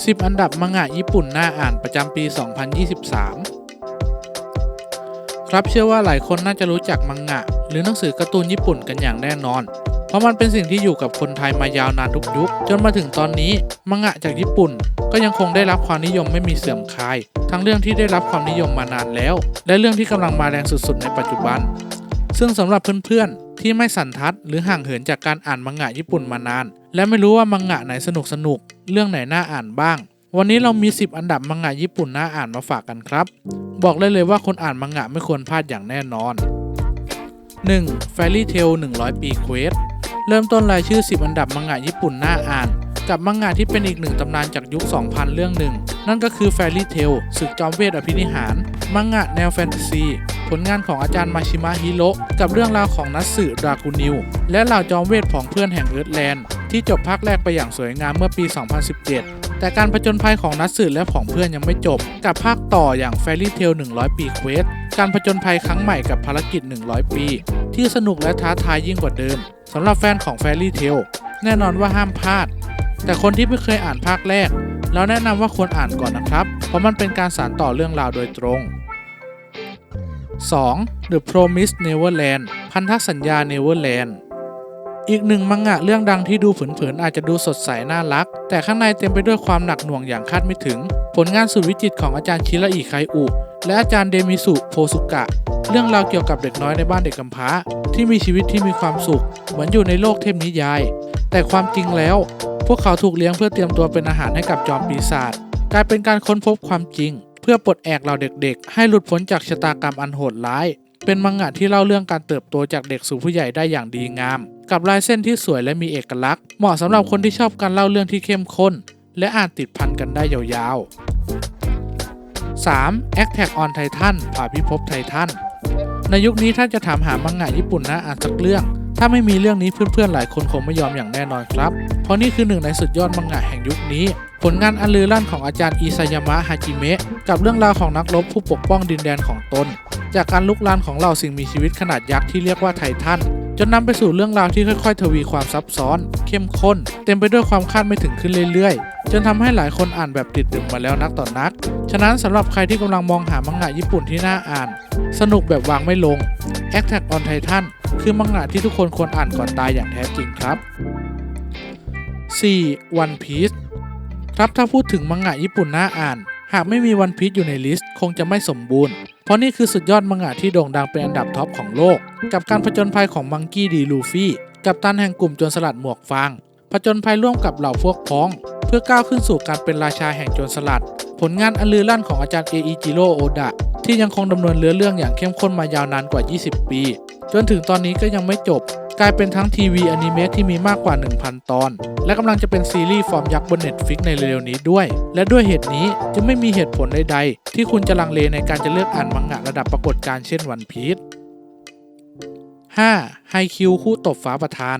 10 อันดับมังงะญี่ปุ่นน่าอ่านประจำปี 2023 ครับเชื่อว่าหลายคนน่าจะรู้จักมังงะ หรือหนังสือการ์ตูนญี่ปุ่นกันอย่างแน่นอน เพราะมันเป็นสิ่งที่อยู่กับคนไทยมายาวนานทุกยุค จนมาถึงตอนนี้มังงะจากญี่ปุ่น ก็ยังคงได้รับความนิยมไม่มีเสื่อมคลาย ทั้งเรื่องที่ได้รับความนิยมมานานแล้ว และเรื่องที่กำลังมาแรงสุดๆ ในปัจจุบัน ซึ่งสำหรับเพื่อนๆ ที่ไม่สันทัดหรือห่างเหินจากการอ่านมังงะญี่ปุ่นมานาน และไม่รู้ว่ามังงะไหนสนุกสนุก เรื่องไหนน่าอ่านบ้าง วันนี้เรามี 10 อันดับมังงะญี่ปุ่นน่าอ่านมาฝากกันครับ บอกเลยเลยว่าคนอ่านมังงะไม่ควรพลาดอย่างแน่นอน 1. Fairy Tail 100 ปีเควสเริ่มต้นรายชื่อ 10 อันดับมังงะญี่ปุ่นน่าอ่าน กับมังงะที่เป็นอีกหนึ่งตำนานจากยุค 2000 เรื่องหนึ่ง นั่นก็คือ Fairy Tail ศึกจอมเวทอภินิหาร มังงะแนวแฟนตาซี ลงานของอาจารย์มาชิมะฮิโรกับเรื่องราวของนัตสึดรากูนิว และเหล่าจอมเวทผองเพื่อนแห่งเอิร์ธแลนด์ที่จบภาคแรกไปอย่างสวยงามเมื่อปี 2017 แต่การผจญภัยของนัตสึและผองเพื่อนยังไม่จบ กับภาคต่ออย่าง Fairy Tail 100 ปีเควสการผจญภัยครั้งใหม่กับภารกิจ 100 ปี ที่สนุกและท้าทายยิ่งกว่าเดิมสำหรับแฟนของ Fairy Tail แน่นอนว่าห้ามพลาด แต่คนที่ไม่เคยอ่านภาคแรกเราแนะนำว่าควรอ่านก่อนนะครับ เพราะมันเป็นการสานต่อเรื่องราวโดยตรง 2. The Promised Neverland พันธสัญญา Neverland อีกหนึ่งมังงะเรื่องดังที่ดูเผินๆอาจจะดูสดใสน่ารัก แต่ข้างในเต็มไปด้วยความหนักหน่วงอย่างคาดไม่ถึง ผลงานสุดวิจิตรของอาจารย์ชิระอิไคอุ และอาจารย์เดมิสุโพสุกะ เรื่องราวเกี่ยวกับเด็กน้อยในบ้านเด็กกำพร้า ที่มีชีวิตที่มีความสุข เหมือนอยู่ในโลกเทพนิยาย แต่ความจริงแล้ว พวกเขาถูกเลี้ยงเพื่อเตรียมตัวเป็นอาหารให้กับจอมปีศาจกลายเป็นการค้นพบความจริง เพื่อปลดแอกเราเด็กๆ ให้หลุดพ้นจากชะตากรรมอันโหดร้าย เป็นมังงะที่เล่าเรื่องการเติบโตจากเด็กสู่ผู้ใหญ่ได้อย่างดีงาม กับลายเส้นที่สวยและมีเอกลักษณ์ เหมาะสำหรับคนที่ชอบการเล่าเรื่องที่เข้มข้น และอ่านติดพันกันได้ยาวๆ 3. Attack on Titan ผ่าพิภพไททันในยุคนี้ถ้าจะถามหามังงะญี่ปุ่นนะอ่านสักเรื่องถ้าไม่มีเรื่องนี้เพื่อนๆหลายคนคงไม่ยอมอย่างแน่นอนครับ เพราะนี่คือหนึ่งในสุดยอดมังงะแห่งยุคนี้ ผลงานอันลือลั่นของอาจารย์อิซายามะฮาจิเมะกับเรื่องราวของนักรบผู้ปกป้องดินแดนของตน จากการลุกลานของเหล่าสิ่งมีชีวิตขนาดยักษ์ที่เรียกว่าไททันจนนำไปสู่เรื่องราวที่ค่อย ๆ ทวีความซับซ้อน เข้มข้น เต็มไปด้วยความคาดไม่ถึงขึ้นเรื่อยๆ จนทำให้หลายคนอ่านแบบติดดึงมาแล้วนักต่อนนัก ฉะนั้นสำหรับใครที่กำลังมองหามังงะญี่ปุ่นที่น่าอ่าน สนุกแบบวางไม่ลง Attack on Titan คือมังงะที่ทุกคนควรอ่านก่อนตายอย่างแท้จริงครับ 4. One Piece ครับถ้าพูดถึงมังงะญี่ปุ่นน่าอ่าน หากไม่มีวันพีชอยู่ในลิสต์คงจะไม่สมบูรณ์ เพราะนี่คือสุดยอดมังงะที่โด่งดังเป็นอันดับท็อปของโลก กับการผจญภัยของมังกี้ดีลูฟี่ กับตันแห่งกลุ่มโจรสลัดหมวกฟาง ผจญภัยร่วมกับเหล่าพวกพ้อง เพื่อก้าวขึ้นสู่การเป็นราชาแห่งโจรสลัด ผลงานอันลือลั่นของอาจารย์เออิจิโร่โอดะที่ยังคงดำเนินเรือเรื่องอย่างเข้มข้นมายาวนานกว่า 20 ปี จนถึงตอนนี้ก็ยังไม่จบ กลายเป็นทั้งทีวีอนิเมะที่มีมากกว่า 1,000 ตอน และกำลังจะเป็นซีรีส์ฟอร์มยักษ์บน Netflix ในเร็วๆนี้ด้วย และด้วยเหตุนี้จะไม่มีเหตุผลใดๆ ที่คุณจะลังเลในการจะเลือกอ่านมังงะระดับปรากฏการเช่นวันพีช 5. ไฮคิวคู่ตบฝาประธาน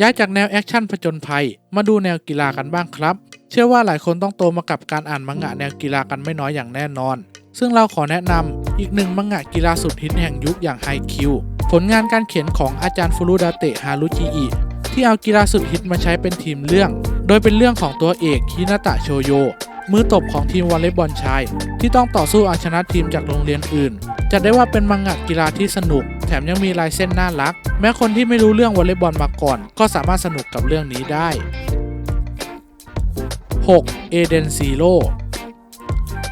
ย้ายจากแนวแอคชั่นผจญภัย มาดูแนวกีฬากันบ้างครับ เชื่อว่าหลายคนต้องโตมากับการอ่านมังงะแนวกีฬากันไม่น้อยอย่างแน่นอน ซึ่งเราขอแนะนำอีกหนึ่งมังงะกีฬาสุดฮิตแห่งยุคอย่างไฮคิว ผลงานการเขียนของอาจารย์ฟูรุดาเตะฮารุจิอิที่เอากีฬาสุดฮิตมาใช้เป็นทีมเรื่อง โดยเป็นเรื่องของตัวเอกฮินาตะโชโย มือตบของทีมวอลเลย์บอลชาย ที่ต้องต่อสู้เอาชนะทีมจากโรงเรียนอื่น จัดได้ว่าเป็นมังงะกีฬาที่สนุก แถมยังมีลายเส้นน่ารัก แม้คนที่ไม่รู้เรื่องวอลเลย์บอลมาก่อน ก็สามารถสนุกกับเรื่องนี้ได้ 6. เอเดนซีโร่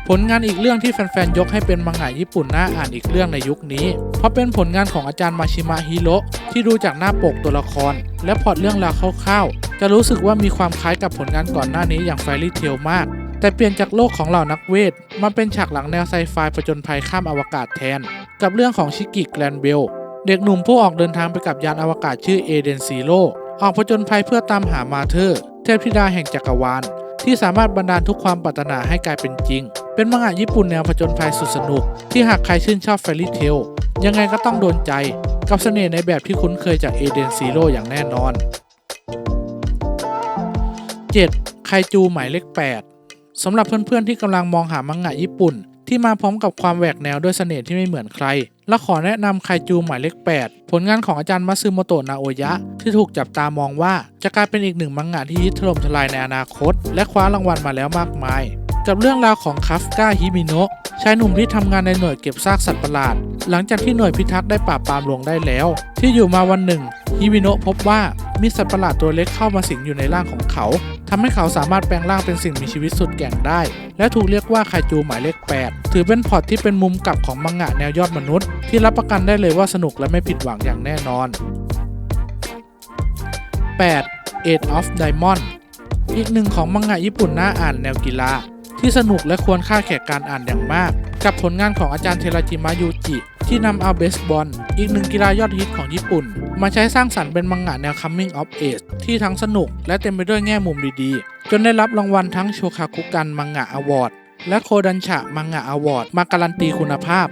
ผลงานอีกเรื่องที่แฟนๆยกให้เป็นมังงะญี่ปุ่นน่าอ่านอีกเรื่องในยุคนี้ เพราะเป็นผลงานของอาจารย์มาชิมะฮิโรที่ดูจากหน้าปกตัวละคร และพล็อตเรื่องราวคร่าวๆ จะรู้สึกว่ามีความคล้ายกับผลงานก่อนหน้านี้อย่างไฟรี่เทลมาก แต่เปลี่ยนจากโลกของเหล่านักเวทมาเป็นฉากหลังแนวไซไฟผจญภัยข้ามอวกาศแทน กับเรื่องของชิกิแกรนเบลเด็กหนุ่มผู้ออกเดินทางไปกับยานอวกาศชื่อเอเดนซีโร่ออกผจญภัยเพื่อตามหามาเธอร์ เทพธิดาแห่งจักรวาล ที่สามารถบันดาลทุกความปรารถนาให้กลายเป็นจริง เป็นมังงะญี่ปุ่นแนวผจญภัยสุดสนุก ที่หากใครชื่นชอบแฟรี่เทลยังไงก็ต้องโดนใจ กับเสน่ห์ในแบบที่คุ้นเคยจากเอเดนซีโร่อย่างแน่นอน 7. ไคจูหมายเลข 8 สำหรับเพื่อนๆที่กำลังมองหามังงะญี่ปุ่น ที่มาพร้อมกับความแหวกแนวด้วยเสน่ห์ที่ไม่เหมือนใคร และขอแนะนำไคจูหมายเลข 8 ผลงานของอาจารย์มัตสึโมโตะนาโอยะ ที่ถูกจับตามองว่าจะกลายเป็นอีกหนึ่งมังงะที่ฮิตถล่มทลายในอนาคต และคว้ารางวัลมาแล้วมากมาย กับเรื่องราวของคัฟกาฮิมิโนะชายหนุ่มที่ทำงานในหน่วยเก็บซากสัตว์ประหลาด หลังจากที่หน่วยพิทักษ์ได้ปราบปรามหลวงได้แล้ว ที่อยู่มาวันหนึ่งฮิมิโนะพบว่ามีสัตว์ประหลาดตัวเล็กเข้ามาสิงอยู่ในร่างของเขาทำให้เขาสามารถแปลงร่างเป็นสิ่งมีชีวิตสุดแก่งได้ และถูกเรียกว่าไคจูหมายเลข 8 ถือเป็นพอตที่เป็นมุมกลับของมังงะแนวยอดมนุษย์ ที่รับประกันได้เลยว่าสนุกและไม่ผิดหวังอย่างแน่นอน 8. Eight of Diamond อีกหนึ่งของมังงะญี่ปุ่นน่าอ่านแนวกีฬา ที่สนุกและควรค่าแก่การอ่านอย่างมาก กับผลงานของอาจารย์เทราจิมะยูจิ ที่นำเอาเบสบอลอีกหนึ่งกีฬายอดฮิตของญี่ปุ่น มาใช้สร้างสรรค์เป็นมังงะแนว Coming of Age ที่ทั้งสนุกและเต็มไปด้วยแง่มุมดีๆ จนได้รับรางวัลทั้งโชคาคุกันมังงะอวอร์ดและโคดันฉะมังงะอวอร์ดมาการันตีคุณภาพ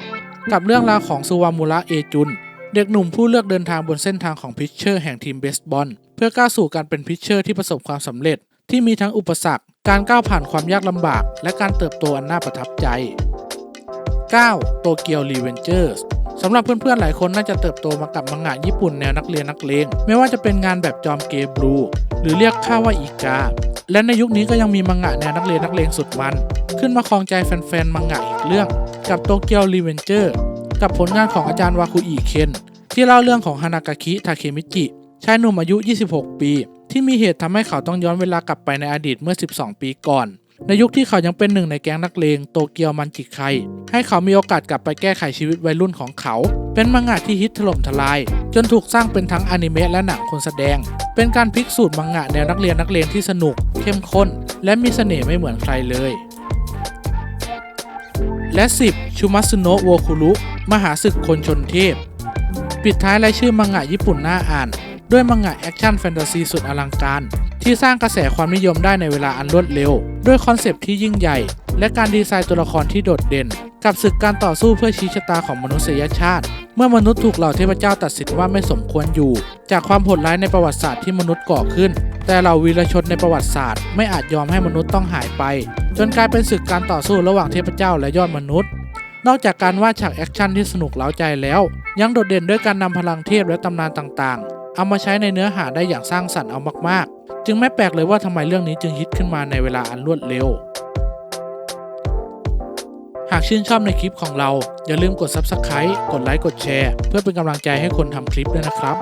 กับเรื่องราวของซูวามุระเอจุนเด็กหนุ่มผู้เลือกเดินทางบนเส้นทางของพิชเชอร์แห่งทีมเบสบอลเพื่อก้าวสู่การเป็นพิชเชอร์ที่ประสบความสำเร็จที่มีทั้งอุปสรรค การก้าวผ่านความยากลำบาก และการเติบโตอันน่าประทับใจ 9. โตเกียวรีเวนเจอร์สสำหรับเพื่อนๆ หลายคนน่าจะเติบโตมากับมังงะญี่ปุ่นแนวนักเรียนนักเลงไม่ว่าจะเป็นงานแบบจอมเกย์บลูหรือเรียกข้าว่าอีกา และในยุคนี้ก็ยังมีมังงะแนวนักเรียนนักเลงสุดมัน ขึ้นมาครองใจแฟนๆ มังงะอีกเรื่อง กับโตเกียวรีเวนเจอร์กับผลงานของอาจารย์วาคุอิเคนที่เล่าเรื่องของฮานากาคิทาเคมิจิชายหนุ่มอายุ 26 ปี ที่มีเหตุทำให้เขาต้องย้อนเวลากลับไปในอดีตเมื่อ 12 ปีก่อน ในยุคที่เขายังเป็นหนึ่งในแก๊งนักเลงโตเกียวมันจิไคให้เขามีโอกาสกลับไปแก้ไขชีวิตวัยรุ่นของเขา เป็นมังงะที่ฮิตถล่มทลาย จนถูกสร้างเป็นทั้งอนิเมะและหนังคนแสดง เป็นการพลิกสูตรมังงะแนวนักเรียนนักเลงที่สนุก เข้มข้น และมีเสน่ห์ไม่เหมือนใครเลย และ 10 ชูมัตสึโนะโวคุรุมหาศึกคนชนเทพ ปิดท้ายรายชื่อมังงะญี่ปุ่นน่าอ่าน ด้วยมังงะแอคชั่นแฟนตาซีสุดอลังการ ที่สร้างกระแสความนิยมได้ในเวลาอันรวดเร็ว ด้วยคอนเซปต์ที่ยิ่งใหญ่ และการดีไซน์ตัวละครที่โดดเด่น กับศึกการต่อสู้เพื่อชี้ชะตาของมนุษยชาติ เมื่อมนุษย์ถูกเหล่าเทพเจ้าตัดสินว่าไม่สมควรอยู่ จากความโหดร้ายในประวัติศาสตร์ที่มนุษย์ก่อขึ้น แต่เหล่าวีรชนในประวัติศาสตร์ไม่อาจยอมให้มนุษย์ต้องหายไป จนกลายเป็นศึกการต่อสู้ระหว่างเทพเจ้าและยอดมนุษย์นอกจากการวาดฉากแอคชั่นที่สนุกเล้าใจแล้ว ยังโดดเด่นด้วยการนำพลังเทพและตำนานต่าง เอามาใช้ในเนื้อหาได้อย่างสร้างสรรค์เอามากๆ จึงไม่แปลกเลยว่าทำไมเรื่องนี้จึงฮิตขึ้นมาในเวลาอันรวดเร็ว หากชื่นชอบในคลิปของเรา อย่าลืมกด Subscribe กดไลค์กดแชร์ เพื่อเป็นกำลังใจให้คนทำคลิปด้วยนะครับ